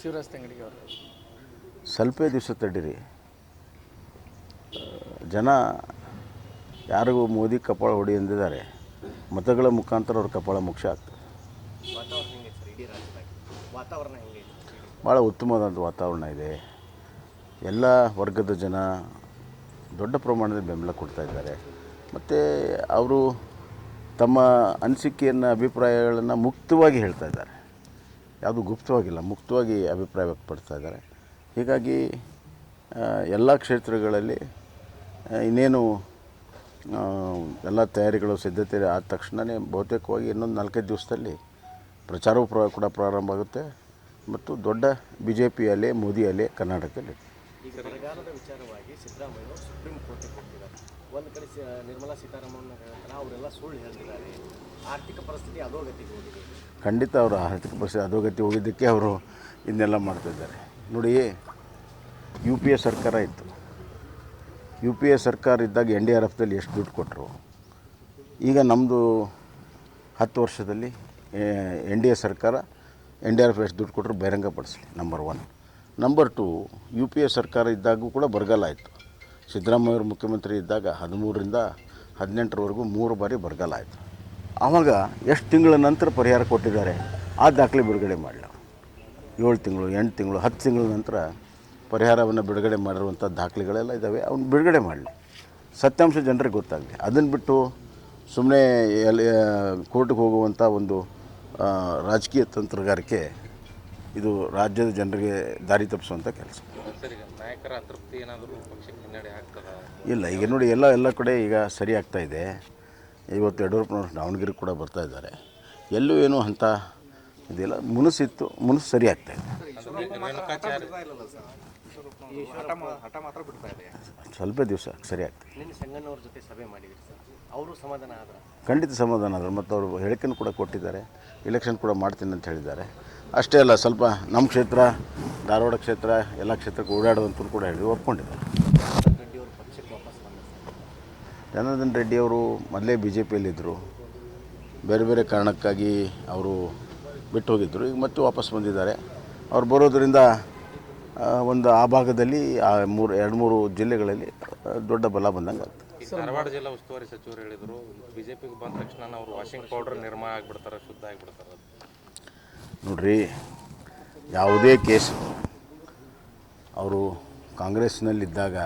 ಶಿವರಾಜ್ ತಂಗಡಿಗೆ ಅವರು. ಸ್ವಲ್ಪೇ ದಿವಸ ತಡೀರಿ ಜನ ಯಾರಿಗೂ ಮೋದಿ ಕಪಾಳ ಹೊಡಿ ಎಂದಿದ್ದಾರೆ. ಮತಗಳ ಮುಖಾಂತರ ಅವ್ರ ಕಪಾಳ ಮುಖ್ಯ ಆಗ್ತದೆ ಭಾಳ ಉತ್ತಮವಾದಂಥ ವಾತಾವರಣ ಇದೆ. ಎಲ್ಲ ವರ್ಗದ ಜನ ದೊಡ್ಡ ಪ್ರಮಾಣದಲ್ಲಿ ಬೆಂಬಲ ಕೊಡ್ತಾ ಇದ್ದಾರೆ. ಮತ್ತು ಅವರು ತಮ್ಮ ಅನಿಸಿಕೆಯನ್ನು ಅಭಿಪ್ರಾಯಗಳನ್ನು ಮುಕ್ತವಾಗಿ ಹೇಳ್ತಾ ಇದ್ದಾರೆ. ಯಾವುದು ಗುಪ್ತವಾಗಿಲ್ಲ, ಮುಕ್ತವಾಗಿ ಅಭಿಪ್ರಾಯ ವ್ಯಕ್ತಪಡಿಸ್ತಾ ಇದ್ದಾರೆ. ಹೀಗಾಗಿ ಎಲ್ಲ ಕ್ಷೇತ್ರಗಳಲ್ಲಿ ಇನ್ನೇನು ಎಲ್ಲ ತಯಾರಿಗಳು ಸಿದ್ಧತೆ ಆದ ತಕ್ಷಣವೇ ಬಹುತೇಕವಾಗಿ ಇನ್ನೊಂದು ನಾಲ್ಕೈದು ದಿವಸದಲ್ಲಿ ಪ್ರಚಾರವೂ ಪ್ರ, ಕೂಡ ಪ್ರಾರಂಭ ಆಗುತ್ತೆ. ಮತ್ತು ದೊಡ್ಡ ಬಿ ಜೆ ಪಿ ಅಲೆ ಮೋದಿ ಅಲೆ ಕರ್ನಾಟಕದಲ್ಲಿ ಒಂದು ಕಡೆ ನಿರ್ಮಲಾ ಸೀತಾರಾಮನ್ ಹೇಳ್ತಾರೆ ಅವರೆಲ್ಲ ಸುಳ್ಳು ಹೇಳ್ತಿದ್ದಾರೆ. ಆರ್ಥಿಕ ಪರಿಸ್ಥಿತಿ ಅಧೋಗತಿಗೆ ಹೋಗಿದೆ. ಖಂಡಿತ ಅವರು ಆರ್ಥಿಕ ಪರಿಸ್ಥಿತಿ ಅಧೋಗತಿ ಹೋಗಿದ್ದಕ್ಕೆ ಅವರು ಇದನ್ನೆಲ್ಲ ಮಾಡ್ತಿದ್ದಾರೆ ನೋಡಿ, ಯು ಪಿ ಎ ಸರ್ಕಾರ ಇತ್ತು. ಯು ಪಿ ಎ ಸರ್ಕಾರ ಇದ್ದಾಗ ಎನ್ ಡಿ ಆರ್ ಎಫ್ದಲ್ಲಿ ಎಷ್ಟು ದುಡ್ಡು ಕೊಟ್ಟರು ಈಗ ನಮ್ಮದು ಹತ್ತು ವರ್ಷದಲ್ಲಿ ಎನ್ ಡಿ ಎ ಸರ್ಕಾರ ಎನ್ ಡಿ ಆರ್ ಎಫ್ ಎಷ್ಟು ದುಡ್ಡು ಕೊಟ್ಟರು ಬಹಿರಂಗಪಡಿಸಲಿ number one number two U P A ಸರ್ಕಾರ ಇದ್ದಾಗೂ ಕೂಡ ಬರಗಾಲ ಆಯಿತು. ಸಿದ್ದರಾಮಯ್ಯ ಅವರು ಮುಖ್ಯಮಂತ್ರಿ ಇದ್ದಾಗ ಹದಿಮೂರರಿಂದ ಹದಿನೆಂಟರವರೆಗೂ ಮೂರು ಬಾರಿ ಬರಗಾಲ ಆಯಿತು. ಆವಾಗ ಎಷ್ಟು ತಿಂಗಳ ನಂತರ ಪರಿಹಾರ ಕೊಟ್ಟಿದ್ದಾರೆ, ಆ ದಾಖಲೆ ಬಿಡುಗಡೆ ಮಾಡಲಿ ಏಳು ತಿಂಗಳು, ಎಂಟು ತಿಂಗಳು, ಹತ್ತು ತಿಂಗಳ ನಂತರ ಪರಿಹಾರವನ್ನು ಬಿಡುಗಡೆ ಮಾಡಿರುವಂಥ ದಾಖಲೆಗಳೆಲ್ಲ ಇದ್ದಾವೆ, ಅವನು ಬಿಡುಗಡೆ ಮಾಡಲಿ. ಸತ್ಯಾಂಶ ಜನರಿಗೆ ಗೊತ್ತಾಗಲಿ. ಅದನ್ನು ಬಿಟ್ಟು ಸುಮ್ಮನೆ ಎಲ್ಲಿ ಕೋರ್ಟ್ಗೆ ಹೋಗುವಂಥ ಒಂದು ರಾಜಕೀಯ ತಂತ್ರಗಾರಿಕೆ ಇದು ರಾಜ್ಯದ ಜನರಿಗೆ ದಾರಿ ತಪ್ಪಿಸುವಂಥ ಕೆಲಸ. ಸರ್ ಈಗ ನಾಯಕರ ಅತೃಪ್ತಿ ಏನಾದರೂ ಪಕ್ಷಕ್ಕೆ ಹಿನ್ನಡೆ ಆಗ್ತದ? ಇಲ್ಲ ಈಗ ನೋಡಿ ಎಲ್ಲ ಎಲ್ಲ ಕಡೆ ಈಗ ಸರಿ ಆಗ್ತಾ ಇದೆ. ಇವತ್ತು ಯಡಿಯೂರಪ್ಪನವ್ರು ದಾವಣಗೆರೆ ಕೂಡ ಬರ್ತಾ ಇದ್ದಾರೆ. ಎಲ್ಲೂ ಏನು ಅಂತ ಇದಿಲ್ಲ. ಮುನಸಿತ್ತು ಮುನಸ್ಸು ಸರಿ ಆಗ್ತಾ ಇದೆ. ಸ್ವಲ್ಪ ದಿವಸ ಸರಿ ಆಗ್ತದೆ ನಿನ್ನೆ ಜೊತೆ ಸಭೆ ಮಾಡಿದ್ರಿ ಸರ್. ಅವರು ಸಮಾಧಾನ ಆದ್ರ? ಖಂಡಿತ ಸಮಾಧಾನ ಆದರು. ಮತ್ತು ಅವರು ಹೇಳಿಕೆನೂ ಕೂಡ ಕೊಟ್ಟಿದ್ದಾರೆ. ಇಲೆಕ್ಷನ್ ಕೂಡ ಮಾಡ್ತೀನಿ ಅಂತ ಹೇಳಿದ್ದಾರೆ. ಅಷ್ಟೇ ಅಲ್ಲ, ಸ್ವಲ್ಪ ನಮ್ಮ ಕ್ಷೇತ್ರ, ಧಾರವಾಡ ಕ್ಷೇತ್ರ, ಎಲ್ಲ ಕ್ಷೇತ್ರಕ್ಕೆ ಓಡಾಡೋದಂತೂ ಕೂಡ ಹೇಳಿ ಒಪ್ಕೊಂಡಿದ್ದಾರೆ. ಜನಾರ್ದನ್ ರೆಡ್ಡಿ ಅವರು ಮೊದಲೇ ಬಿ ಜೆ ಪಿಯಲ್ಲಿದ್ದರು ಬೇರೆ ಬೇರೆ ಕಾರಣಕ್ಕಾಗಿ ಅವರು ಬಿಟ್ಟು ಹೋಗಿದ್ದರು. ಈಗ ಮತ್ತೆ ವಾಪಸ್ ಬಂದಿದ್ದಾರೆ. ಅವ್ರು ಬರೋದರಿಂದ ಒಂದು ಆ ಭಾಗದಲ್ಲಿ, ಆ ಮೂರು, ಎರಡು ಮೂರು ಜಿಲ್ಲೆಗಳಲ್ಲಿ ದೊಡ್ಡ ಬಲ ಬಂದಂಗೆ ಆಗ್ತದೆ ಧಾರವಾಡ ಜಿಲ್ಲಾ ಉಸ್ತುವಾರಿ ಸಚಿವರು ಹೇಳಿದರು, ಬಿಜೆಪಿಗೆ ಬಂದ ತಕ್ಷಣ ಅವರು ವಾಷಿಂಗ್ ಪೌಡರ್ ನಿರ್ಮಾಣ ಆಗಿಬಿಡ್ತಾರೆ, ಶುದ್ಧ ಆಗ್ಬಿಡ್ತಾರೆ ನೋಡ್ರಿ, ಯಾವುದೇ ಕೇಸ್ ಅವರು ಕಾಂಗ್ರೆಸ್ನಲ್ಲಿದ್ದಾಗ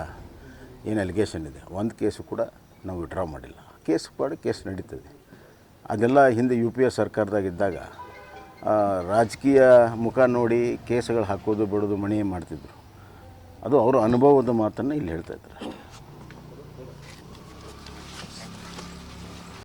ಏನು ಅಲಿಗೇಷನ್ ಇದೆ? ಒಂದು ಕೇಸು ಕೂಡ ನಾವು ವಿಡ್ರಾ ಮಾಡಿಲ್ಲ. ಕೇಸ್ ಪಾಡು ಕೇಸ್ ನಡೀತದೆ. ಅದೆಲ್ಲ ಹಿಂದೆ ಯು ಪಿ ಎ ಸರ್ಕಾರದಾಗಿದ್ದಾಗ ರಾಜಕೀಯ ಮುಖ ನೋಡಿ ಕೇಸ್ಗಳು ಹಾಕೋದು, ಬಿಡೋದು, ಮಣಿ ಮಾಡ್ತಿದ್ರು. ಅದು ಅವರ ಅನುಭವದ ಮಾತನ್ನು ಇಲ್ಲಿ ಹೇಳ್ತಾ ಇದ್ದಾರೆ